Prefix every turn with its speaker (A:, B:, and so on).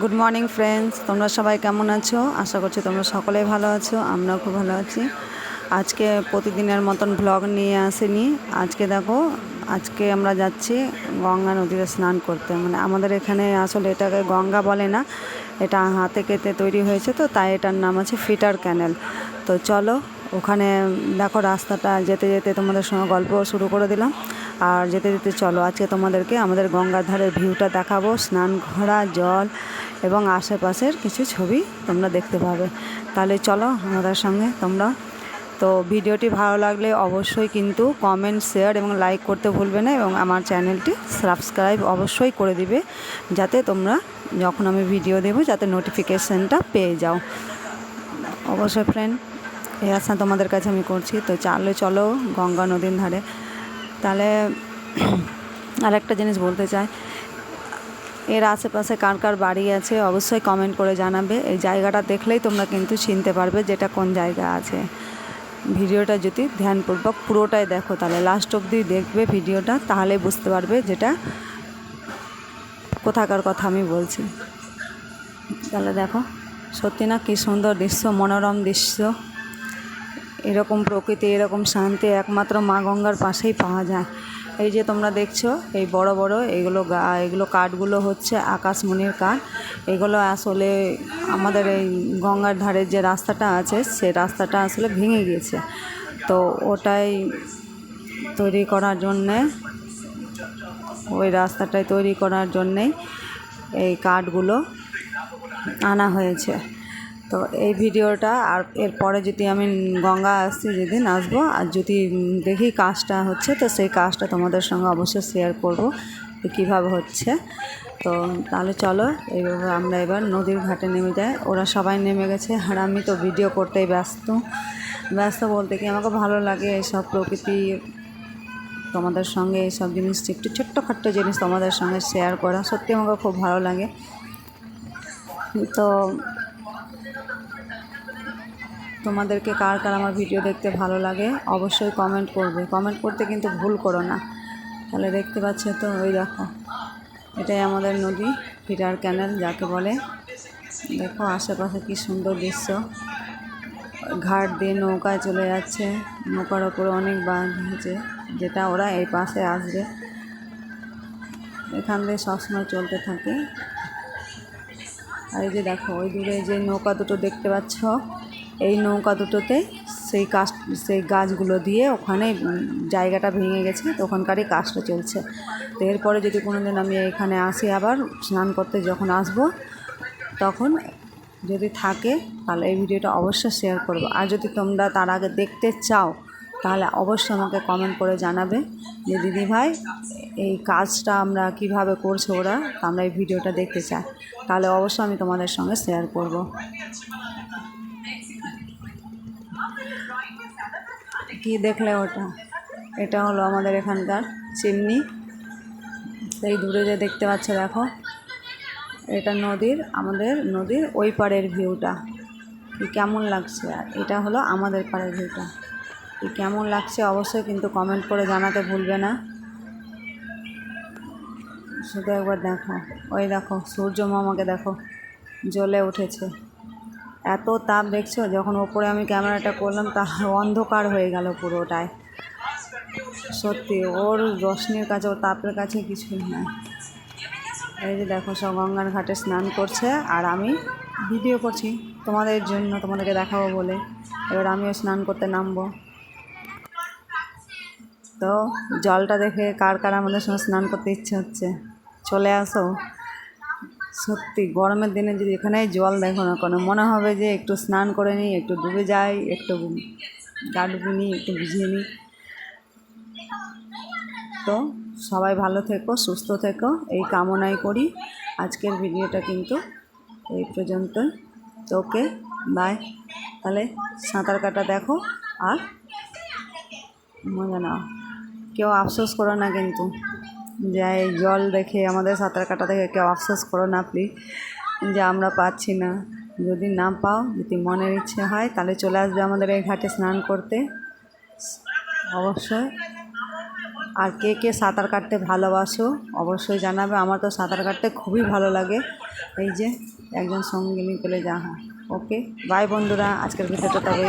A: Good morning friends তোমরা সবাই কেমন আছো? আশা করছি তোমরা সকলেই ভালো আছো, আমরাও খুব ভালো আছি। আজকে প্রতিদিনের মতন ব্লগ নিয়ে আসেনি। আজকে দেখো, আজকে আমরা যাচ্ছি গঙ্গা নদীতে স্নান করতে। মানে আমাদের এখানে আসলে এটাকে গঙ্গা বলে না, এটা হাতে কেটে তৈরি হয়েছে তো, তাই এটার নাম আছে ফিটার ক্যানেল। তো চলো, ওখানে দেখো রাস্তাটা, যেতে যেতে তোমাদের সঙ্গে গল্প শুরু করে দিলাম। আর যেতে যেতে চলো, আজকে তোমাদেরকে আমাদের গঙ্গার ধারের ভিউটা দেখাবো, স্নান, ঘোড়া, জল এবং আশেপাশের কিছু ছবি তোমরা দেখতে পাবে। তাহলে চলো আমাদের সঙ্গে তোমরা। তো ভিডিওটি ভালো লাগলে অবশ্যই কিন্তু কমেন্ট শেয়ার এবং লাইক করতে ভুলবে না এবং আমার চ্যানেলটি সাবস্ক্রাইব অবশ্যই করে দিবে, যাতে তোমরা যখন আমি ভিডিও দেবো, যাতে নোটিফিকেশানটা পেয়ে যাও। অবশ্যই ফ্রেন্ড এই আশা তোমাদের কাছে আমি করছি। তো চালে চলো গঙ্গা নদীর ধারে। তাহলে আর একটা জিনিস বলতে চাই। এর আশেপাশে কার কার বাড়ি আছে অবশ্যই কমেন্ট করে জানাবে। এই জায়গাটা দেখলেই তোমরা কিন্তু চিনতে পারবে যেটা কোন জায়গা আছে। ভিডিওটা যদি ধ্যানপূর্বক পুরোটাই দেখো তাহলে লাস্ট অবধি দেখবে ভিডিওটা তাহলেই বুঝতে পারবে যেটা কোথাকার কথা আমি বলছি। তাহলে দেখো, সত্যি না কী সুন্দর দৃশ্য, মনোরম দৃশ্য। এরকম প্রকৃতি, এরকম শান্তি একমাত্র মা গঙ্গার পাশেই পাওয়া যায়। এই যে তোমরা দেখছ, এই বড় বড়, এগুলো গা, এগুলো কাঠগুলো হচ্ছে আকাশমণির কাঠ। এগুলো আসলে আমাদের এই গঙ্গার ধারের যে রাস্তাটা আছে, সে রাস্তাটা আসলে ভেঙে গিয়েছে। তো ওটাই তৈরি করার জন্যে, ওই রাস্তাটাই তৈরি করার জন্যেই এই কাঠগুলো আনা হয়েছে। তো এই ভিডিওটা আর এরপরে যদি আমি গঙ্গা আসছি যেদিন আসব, আর যদি দেখি কাজটা হচ্ছে, তো সেই কাজটা তোমাদের সঙ্গে অবশ্যই শেয়ার করব কীভাবে হচ্ছে। তো তাহলে চলো, এইভাবে আমরা এবার নদীর ঘাটে নেমে যাই। ওরা সবাই নেমে গেছে, আর আমি তো ভিডিও করতেই ব্যস্ত। ব্যস্ত বলতে কি আমাকে ভালো লাগে এইসব প্রকৃতি, তোমাদের সঙ্গে এইসব জিনিস, একটু ছোট্টখাট্ট জিনিস তোমাদের সঙ্গে শেয়ার করা। সত্যি আমাকে খুব ভালো লাগে। তো তোমাদেরকে কার কার আমার ভিডিও দেখতে ভালো লাগে অবশ্যই কমেন্ট করবে। কমেন্ট করতে কিন্তু ভুল করো না। তাহলে দেখতে পাচ্ছ তো, ওই দেখো। এটাই আমাদের নদী ফিটার ক্যানেল যাকে বলে। দেখো আশেপাশে কি সুন্দর দৃশ্য। ঘাট দিয়ে নৌকায় চলে যাচ্ছে। নৌকার ওপরে অনেক বাঁধ হয়েছে। যেটা ওরা এই পাশে আসবে। এখান দিয়ে সবসময় চলতে থাকে। আর এই যে দেখো, ওই দূরে যে নৌকা দুটো দেখতে পাচ্ছ এই নৌকা দুটোতে সেই কাজ, সেই গাছগুলো দিয়ে ওখানে জায়গাটা ভেঙে গেছে, তো ওখানকারই কাজটা চলছে। তো এরপরে যদি কোনো দিন আমি এখানে আসি আবার, স্নান করতে যখন আসব, তখন যদি থাকে, তাহলে এই ভিডিওটা অবশ্যই শেয়ার করব। আর যদি তোমরা তার আগে দেখতে চাও, তাহলে অবশ্যই আমাকে কমেন্ট করে জানাবে যে, দিদি ভাই, এই কাজটা আমরা কীভাবে করছে ওরা? আমরা এই ভিডিওটা দেখতে চাই। তাহলে অবশ্যই আমি তোমাদের সঙ্গে শেয়ার করব। কি দেখলে ওটা? এটা হলো আমাদের এখানকার চিমনি। সেই দূরে যে দেখতে পাচ্ছ, দেখো, এটা নদীর, আমাদের নদীর ওই পাড়ের ভিউটা। কেমন লাগছে? আর এটা হলো আমাদের পাড়ের ভিউটা। কেমন লাগছে অবশ্যই কিন্তু কমেন্ট করে জানাতে ভুলবে না। শুধু একবার দেখো। ওই দেখো, সূর্য মামাকে দেখো, জ্বলে উঠেছে। এত তাপ দেখছ? যখন ওপরে আমি ক্যামেরাটা করলাম, তা অন্ধকার হয়ে গেল পুরোটায় সত্যি, ওর রশ্মির কাছে, ওর তাপের কাছে কিছুই নাই। এই যে দেখো, সব গঙ্গার ঘাটে স্নান করছে, আর আমি ভিডিও করছি তোমাদের জন্য, তোমাদেরকে দেখাবো বলে। এবার আমিও স্নান করতে নামবো। তো জলটা দেখে কার কার আমাদের সঙ্গে স্নান করতে ইচ্ছে হচ্ছে? চলে আসো। সত্যি গরমের দিনে যদি এখানেই জল দেখো না কোনো, মনে হবে যে একটু স্নান করে নিই, একটু ডুবে যাই, একটু গা ডুবে নিই, একটু ভিজিয়ে নিই। তো সবাই ভালো থেকো, সুস্থ থেকো, এই কামনাই করি। আজকের ভিডিওটা কিন্তু এই পর্যন্ত তোকে বাই। তাহলে সাঁতার কাটা দেখো আর মজা নাও। কেউ আফসোস করো না কিন্তু। যে এই জল দেখে আমাদের সাঁতার কাটা দেখে কেউ আফসোস করো না প্লিজ যে আমরা পাচ্ছি না। যদি না পাও, যদি মনের ইচ্ছে হয়, তাহলে চলে আসবে আমাদের এই ঘাটে স্নান করতে। অবশ্যই। আর কে কে সাঁতার কাটতে ভালোবাসো, অবশ্যই জানাবে। আমার তো সাঁতার কাটতে খুবই ভালো লাগে। এই যে, একজন সঙ্গিনী পেলে যা হ্যাঁ ওকে বাই বন্ধুরা। আজকের ভিডিওটা তবে